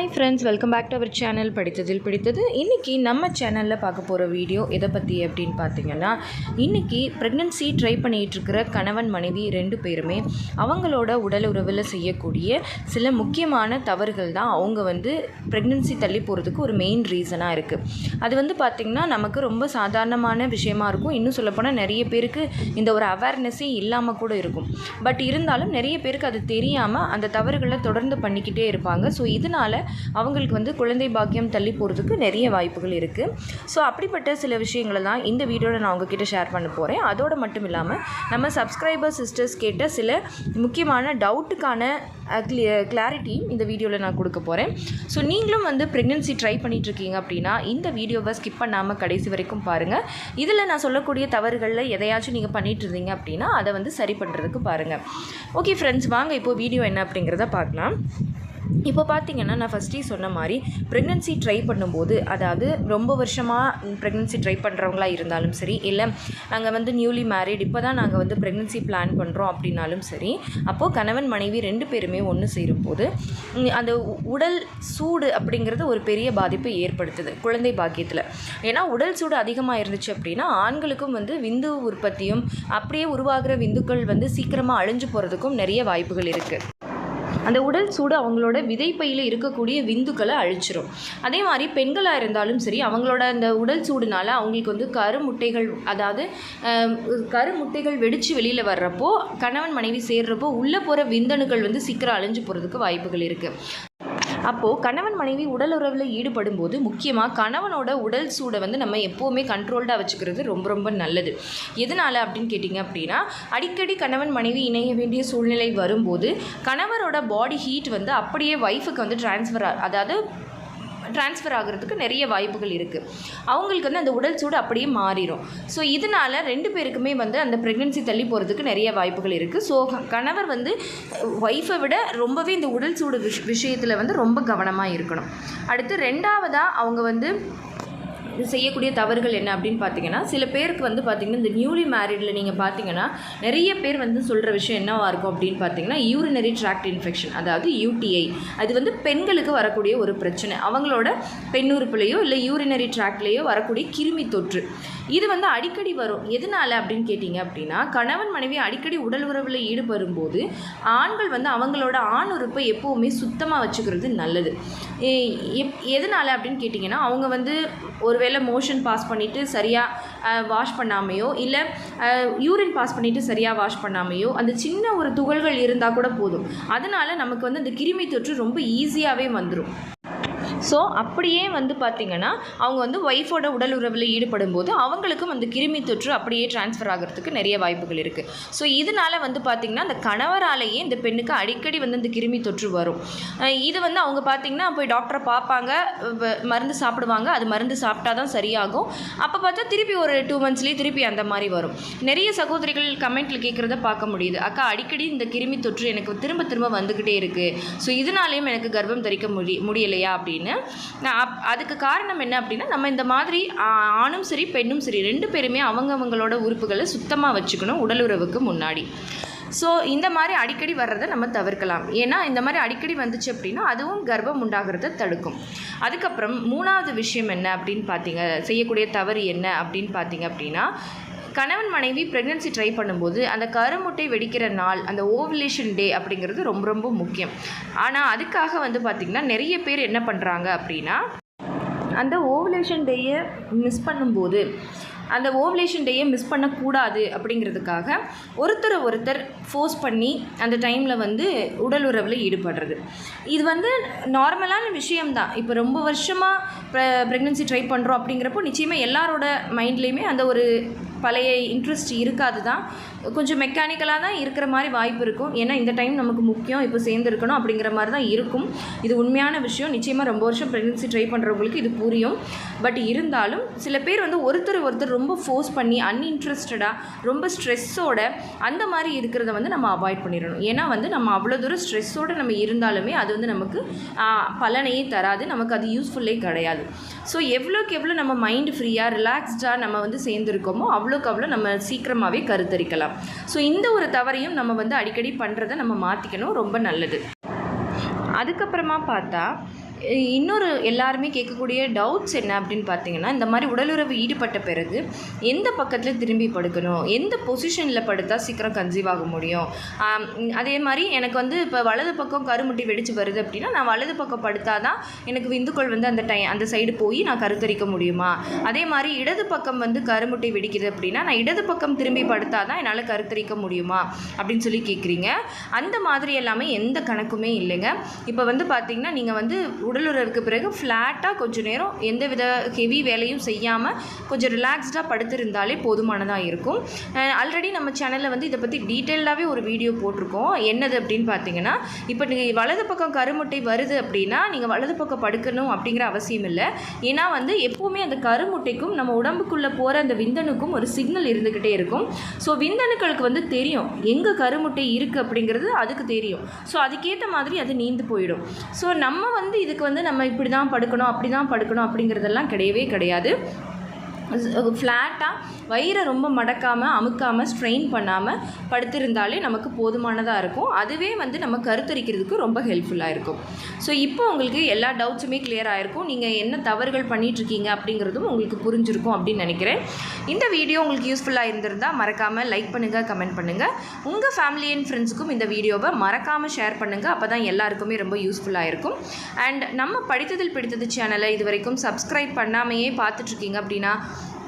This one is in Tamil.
Hi friends welcome back to our channel படித்ததில் பிடித்தது. இன்றைக்கி நம்ம சேனலில் பார்க்க போகிற வீடியோ எதை பற்றி அப்படின்னு பார்த்தீங்கன்னா இன்றைக்கி ப்ரெக்னென்சி ட்ரை பண்ணிகிட்ருக்கிற கணவன் மனைவி ரெண்டு பேருமே அவங்களோட உடல் உறவில் செய்யக்கூடிய சில முக்கியமான தவறுகள் தான் அவங்க வந்து ப்ரெக்னென்சி தள்ளி போகிறதுக்கு ஒரு மெயின் ரீசனாக இருக்குது அது வந்து பார்த்திங்கன்னா நமக்கு ரொம்ப சாதாரணமான விஷயமா இருக்கும். இன்னும் சொல்லப்போனால் நிறைய பேருக்கு இந்த ஒரு அவேர்னஸே இல்லாமல் கூட இருக்கும். பட் இருந்தாலும் நிறைய பேருக்கு அது தெரியாமல் அந்த தவறுகளை தொடர்ந்து பண்ணிக்கிட்டே இருப்பாங்க. ஸோ இதனால் அவங்களுக்கு வந்து குழந்தை பாக்கியம் தள்ளி போகிறதுக்கு நிறைய வாய்ப்புகள் இருக்குது ஸோ அப்படிப்பட்ட சில விஷயங்களை தான் இந்த வீடியோவில் நான் உங்ககிட்ட ஷேர் பண்ண போகிறேன் அதோடு மட்டும் இல்லாமல் நம்ம சப்ஸ்கிரைபர் சிஸ்டர்ஸ் கேட்ட சில முக்கியமான டவுட்டுக்கான கிளாரிட்டி இந்த வீடியோவில் நான் கொடுக்க போகிறேன் ஸோ நீங்களும் வந்து ப்ரெக்னென்சி ட்ரை பண்ணிகிட்ருக்கீங்க அப்படின்னா இந்த வீடியோவை ஸ்கிப் பண்ணாமல் கடைசி வரைக்கும் பாருங்கள் இதில் நான் சொல்லக்கூடிய தவறுகளில் எதையாச்சும் நீங்கள் பண்ணிகிட்டு இருந்தீங்க அப்படின்னா அதை வந்து சரி பண்ணுறதுக்கு பாருங்கள் ஓகே ஃப்ரெண்ட்ஸ் வாங்க இப்போ வீடியோ என்ன அப்படிங்கிறத பார்க்கலாம். இப்போ பார்த்தீங்கன்னா நான் ஃபஸ்ட்டே சொன்ன மாதிரி ப்ரெக்னென்சி ட்ரை பண்ணும்போது அதாவது ரொம்ப வருஷமாக ப்ரெக்னென்சி ட்ரை பண்ணுறவங்களா இருந்தாலும் சரி இல்லை நாங்கள் வந்து நியூலி மேரிட் இப்போ தான் நாங்கள் வந்து ப்ரெக்னென்சி பிளான் பண்ணுறோம் அப்படின்னாலும் சரி அப்போது கணவன் மனைவி ரெண்டு பேருமே ஒன்று சேரும்போது அந்த உ- உடல் சூடு அப்படிங்கிறது ஒரு பெரிய பாதிப்பை ஏற்படுத்துது குழந்தை பாக்கியத்தில். ஏன்னா உடல் சூடு அதிகமாக இருந்துச்சு அப்படின்னா ஆண்களுக்கும் வந்து விந்து உற்பத்தியும் அப்படியே உருவாகிற விந்துக்கள் வந்து சீக்கிரமாக அழிஞ்சு போகிறதுக்கும் நிறைய வாய்ப்புகள் இருக்குது அந்த உடல் சூடு அவங்களோட விதைப்பையில் இருக்கக்கூடிய விந்துக்களை அழிச்சிரும். அதே மாதிரி பெண்களாக இருந்தாலும் சரி அவங்களோட அந்த உடல் சூடுனால அவங்களுக்கு வந்து கருமுட்டைகள் அதாவது கருமுட்டைகள் வெடித்து வெளியில் வர்றப்போ கணவன் மனைவி சேர்றப்போ உள்ளே போகிற விந்தணுக்கள் வந்து சீக்கிரம் அழிஞ்சு போகிறதுக்கு வாய்ப்புகள் இருக்குது அப்போது கணவன் மனைவி உடல் உறவில் ஈடுபடும் போது முக்கியமாக கணவனோட உடல் சூடை வந்து நம்ம எப்போவுமே கண்ட்ரோல்டாக வச்சுக்கிறது ரொம்ப ரொம்ப நல்லது. எதனால் அப்படின்னு கேட்டிங்க அப்படின்னா அடிக்கடி கணவன் மனைவி இணைய வேண்டிய சூழ்நிலை வரும்போது கணவரோட பாடி ஹீட் வந்து அப்படியே ஒய்ஃபுக்கு வந்து ட்ரான்ஸ்ஃபர் அதாவது ட்ரான்ஸ்ஃபர் ஆகிறதுக்கு நிறைய வாய்ப்புகள் இருக்குது அவங்களுக்கு வந்து அந்த உடல் சூடு அப்படியே மாறிடும் ஸோ இதனால் ரெண்டு பேருக்குமே வந்து அந்த ப்ரெக்னென்சி தள்ளி போகிறதுக்கு நிறைய வாய்ப்புகள் இருக்குது ஸோ கணவர் வந்து ஒய்ஃபை விட ரொம்பவே இந்த உடல் சூடு விஷ் விஷயத்தில் வந்து ரொம்ப கவனமாக இருக்கணும். அடுத்து ரெண்டாவதாக அவங்க வந்து செய்யக்கூடிய தவறுகள் என்ன அப்படின்னு பார்த்தீங்கன்னா சில பேருக்கு வந்து பார்த்தீங்கன்னா இந்த நியூலி மேரிடில் நீங்கள் பார்த்தீங்கன்னா நிறைய பேர் வந்து சொல்கிற விஷயம் என்னவாக இருக்கும் அப்படின்னு பார்த்தீங்கன்னா யூரினரி ட்ராக்ட் இன்ஃபெக்ஷன் அதாவது யூடிஐ அது வந்து பெண்களுக்கு வரக்கூடிய ஒரு பிரச்சனை. அவங்களோட பெண்ணுறுப்புலையோ இல்லை யூரினரி ட்ராக்ட்லேயோ வரக்கூடிய கிருமி தொற்று. இது வந்து அடிக்கடி வரும். எதனால அப்படின்னு கேட்டிங்க அப்படின்னா கணவன் மனைவி அடிக்கடி உடல் உறவில் ஈடுபடும் போது ஆண்கள் வந்து அவங்களோட ஆண் உறுப்பை எப்போவுமே சுத்தமாக வச்சுக்கிறது நல்லது. எப் எதனால அப்படின்னு கேட்டிங்கன்னா அவங்க வந்து ஒருவேளை மோஷன் பாஸ் பண்ணிவிட்டு சரியாக வாஷ் பண்ணாமையோ இல்லை யூரின் பாஸ் பண்ணிவிட்டு சரியாக வாஷ் பண்ணாமையோ அந்த சின்ன ஒரு துகள்கள் இருந்தால் கூட போதும். அதனால் நமக்கு வந்து அந்த கிருமி தொற்று ரொம்ப ஈஸியாகவே வந்துடும் ஸோ அப்படியே வந்து பார்த்திங்கன்னா அவங்க வந்து ஒய்ஃபோட உடல் உறவில் ஈடுபடும் போது அவங்களுக்கும் அந்த கிருமி தொற்று அப்படியே ட்ரான்ஸ்ஃபர் ஆகிறதுக்கு நிறைய வாய்ப்புகள் இருக்குது ஸோ இதனால் வந்து பார்த்திங்கன்னா அந்த கணவராலேயே இந்த பெண்ணுக்கு அடிக்கடி வந்து அந்த கிருமி தொற்று வரும். இது வந்து அவங்க பார்த்திங்கன்னா போய் டாக்டரை பார்ப்பாங்க வ- மருந்து சாப்பிடுவாங்க. அது மருந்து சாப்பிட்டா தான் சரியாகும். அப்போ பார்த்தா திருப்பி ஒரு டூ மந்த்ஸ்லேயே திருப்பி அந்த மாதிரி வரும். நிறைய சகோதரிகள் கமெண்ட்டில் கேட்குறத பார்க்க முடியுது. அக்கா அடிக்கடி இந்த கிருமி தொற்று எனக்கு திரும்ப திரும்ப வந்துக்கிட்டே இருக்குது ஸோ இதனாலேயும் எனக்கு கர்ப்பம் தரிக்க முடி முடியலையா? அப்படின்னு நான் அப் அதுக்கு காரணம் என்ன அப்படின்னா நம்ம இந்த மாதிரி ஆணும் சரி பெண்ணும் சரி ரெண்டு பேருமே அவங்கவங்களோட உறுப்புகளை சுத்தமாக வச்சுக்கணும் உடலுறவுக்கு முன்னாடி. ஸோ இந்த மாதிரி அடிக்கடி வர்றதை நம்ம தவிர்க்கலாம். ஏன்னா இந்த மாதிரி அடிக்கடி வந்துச்சு அப்படின்னா அதுவும் கர்ப்பம் உண்டாகிறத தடுக்கும். அதுக்கப்புறம் மூணாவது விஷயம் என்ன அப்படின்னு பார்த்தீங்க செய்யக்கூடிய தவறு என்ன அப்படின்னு பார்த்தீங்க அப்படின்னா கணவன் மனைவி ப்ரெக்னென்சி ட்ரை பண்ணும்போது அந்த கருமுட்டை வெடிக்கிற நாள் அந்த ஓவலேஷன் டே அப்படிங்கிறது ரொம்ப ரொம்ப முக்கியம். ஆனால் அதுக்காக வந்து பார்த்திங்கன்னா நிறைய பேர் என்ன பண்ணுறாங்க அப்படின்னா அந்த ஓவலேஷன் டேயை மிஸ் பண்ணும்போது அந்த ஓவலேஷன் டேயை மிஸ் பண்ணக்கூடாது அப்படிங்கிறதுக்காக ஒருத்தரை ஒருத்தர் ஃபோர்ஸ் பண்ணி அந்த டைமில் வந்து உடல் உறவில் ஈடுபடுறது. இது வந்து நார்மலான விஷயம்தான். இப்போ ரொம்ப வருஷமாக ப்ரெ ப்ரெக்னென்சி ட்ரை பண்ணுறோம் அப்படிங்கிறப்போ நிச்சயமாக எல்லாரோட மைண்ட்லேயுமே அந்த ஒரு பழைய இன்ட்ரெஸ்ட் இருக்காது தான் கொஞ்சம் மெக்கானிக்கலாக தான் இருக்கிற மாதிரி வாய்ப்பு இருக்கும். ஏன்னா இந்த டைம் நமக்கு முக்கியம். இப்போ சேர்ந்துருக்கணும் அப்படிங்கிற மாதிரி தான் இருக்கும். இது உண்மையான விஷயம். நிச்சயமாக ரொம்ப வருஷம் ப்ரெக்னென்சி ட்ரை பண்ணுறவங்களுக்கு இது புரியும். பட் இருந்தாலும் சில பேர் வந்து ஒருத்தர் ஒருத்தர் ரொம்ப ஃபோர்ஸ் பண்ணி அன்இன்ட்ரெஸ்டடாக ரொம்ப ஸ்ட்ரெஸ்ஸோட அந்த மாதிரி இருக்கிறத வந்து நம்ம அவாய்ட் பண்ணிடணும். ஏன்னா வந்து நம்ம அவ்வளோ தூரம் ஸ்ட்ரெஸ்ஸோடு நம்ம இருந்தாலுமே அது வந்து நமக்கு பலனையே தராது. நமக்கு அது யூஸ்ஃபுல்லே கிடையாது. ஸோ எவ்வளோக்கு எவ்வளோ நம்ம மைண்ட் ஃப்ரீயாக ரிலாக்ஸ்டாக நம்ம வந்து சேர்ந்துருக்கோமோ அவ்வளோ அவ்வளோக்கு அவ்வளோ நம்ம சீக்கிரமாகவே கருத்தரிக்கலாம். ஸோ இந்த ஒரு தவறையும் நம்ம வந்து அடிக்கடி பண்ணுறதை நம்ம மாற்றிக்கணும் ரொம்ப நல்லது. அதுக்கப்புறமா பார்த்தா இன்னொரு எல்லாருமே கேட்கக்கூடிய டவுட்ஸ் என்ன அப்படின்னு பார்த்தீங்கன்னா இந்த மாதிரி உடலுறவு ஈடுபட்ட பிறகு எந்த பக்கத்தில் திரும்பி படுக்கணும்? எந்த பொசிஷனில் படுத்தா சீக்கிரம் கன்சீவ் ஆக முடியும்? அதே மாதிரி எனக்கு வந்து இப்போ வலது பக்கம் கருமுட்டி வெடிச்சு வருது அப்படின்னா நான் வலது பக்கம் படுத்தாதான் எனக்கு விந்துக்கள் வந்து அந்த டை அந்த சைடு போய் நான் கருத்தரிக்க முடியுமா? அதே மாதிரி இடது பக்கம் வந்து கருமுட்டை வெடிக்குது அப்படின்னா நான் இடது பக்கம் திரும்பி படுத்தாதான் என்னால் கருத்தரிக்க முடியுமா? அப்படின்னு சொல்லி கேட்குறீங்க அந்த மாதிரி எல்லாமே எந்த கணக்குமே இல்லைங்க. இப்போ வந்து பார்த்தீங்கன்னா நீங்கள் வந்து உடலுறவுக்கு பிறகு ஃப்ளாட்டாக கொஞ்சம் நேரம் எந்த வித ஹெவி வேலையும் செய்யாமல் கொஞ்சம் ரிலாக்ஸ்டாக படுத்திருந்தாலே போதுமானதாக இருக்கும். ஆல்ரெடி நம்ம சேனலில் வந்து இதை பற்றி டீட்டெயில்டாகவே ஒரு வீடியோ போட்டிருக்கோம். என்னது அப்படின்னு பார்த்தீங்கன்னா இப்போ நீங்கள் வலது பக்கம் கருமுட்டை வருது அப்படின்னா நீங்கள் வலது பக்கம் படுக்கணும் அப்படிங்கிற அவசியம் இல்லை. ஏன்னா வந்து எப்போவுமே அந்த கருமுட்டைக்கும் நம்ம உடம்புக்குள்ளே போகிற அந்த விந்தணுக்கும் ஒரு சிக்னல் இருந்துக்கிட்டே இருக்கும். ஸோ விந்தணுக்களுக்கு வந்து தெரியும் எங்கே கருமுட்டை இருக்குது அப்படிங்கிறது அதுக்கு தெரியும். ஸோ அதுக்கேற்ற மாதிரி அது நீந்து போயிடும். ஸோ நம்ம வந்து இதுக்கு வந்து நம்ம இப்படி தான் படுக்கணும் அப்படி தான் படுக்கணும் அப்படிங்கிறதெல்லாம் கிடையவே கிடையாது. ஃப்ளாட்டாக வயிறை ரொம்ப மடக்காமல் அமுக்காமல் ஸ்ட்ரெயின் பண்ணாமல் படுத்திருந்தாலே நமக்கு போதுமானதாக இருக்கும். அதுவே வந்து நம்ம கருத்தரிக்கிறதுக்கு ரொம்ப ஹெல்ப்ஃபுல்லாக இருக்கும். ஸோ இப்போ உங்களுக்கு எல்லா டவுட்ஸுமே கிளியர் ஆகிருக்கும் நீங்கள் என்ன தவறுகள் பண்ணிகிட்ருக்கீங்க அப்படிங்கிறதும் உங்களுக்கு புரிஞ்சிருக்கும் அப்படின்னு நினைக்கிறேன். இந்த வீடியோ உங்களுக்கு யூஸ்ஃபுல்லாக இருந்திருந்தால் மறக்காமல் லைக் பண்ணுங்கள் கமெண்ட் பண்ணுங்கள் உங்கள் ஃபேமிலி அண்ட் ஃப்ரெண்ட்ஸுக்கும் இந்த வீடியோவை மறக்காமல் ஷேர் பண்ணுங்கள் அப்போ தான் எல்லாருக்குமே ரொம்ப யூஸ்ஃபுல்லாக இருக்கும். அண்ட் நம்ம படித்ததில் பிடித்தது சேனலை இது வரைக்கும் சப்ஸ்கிரைப் பண்ணாமையே பார்த்துட்ருக்கீங்க அப்படின்னா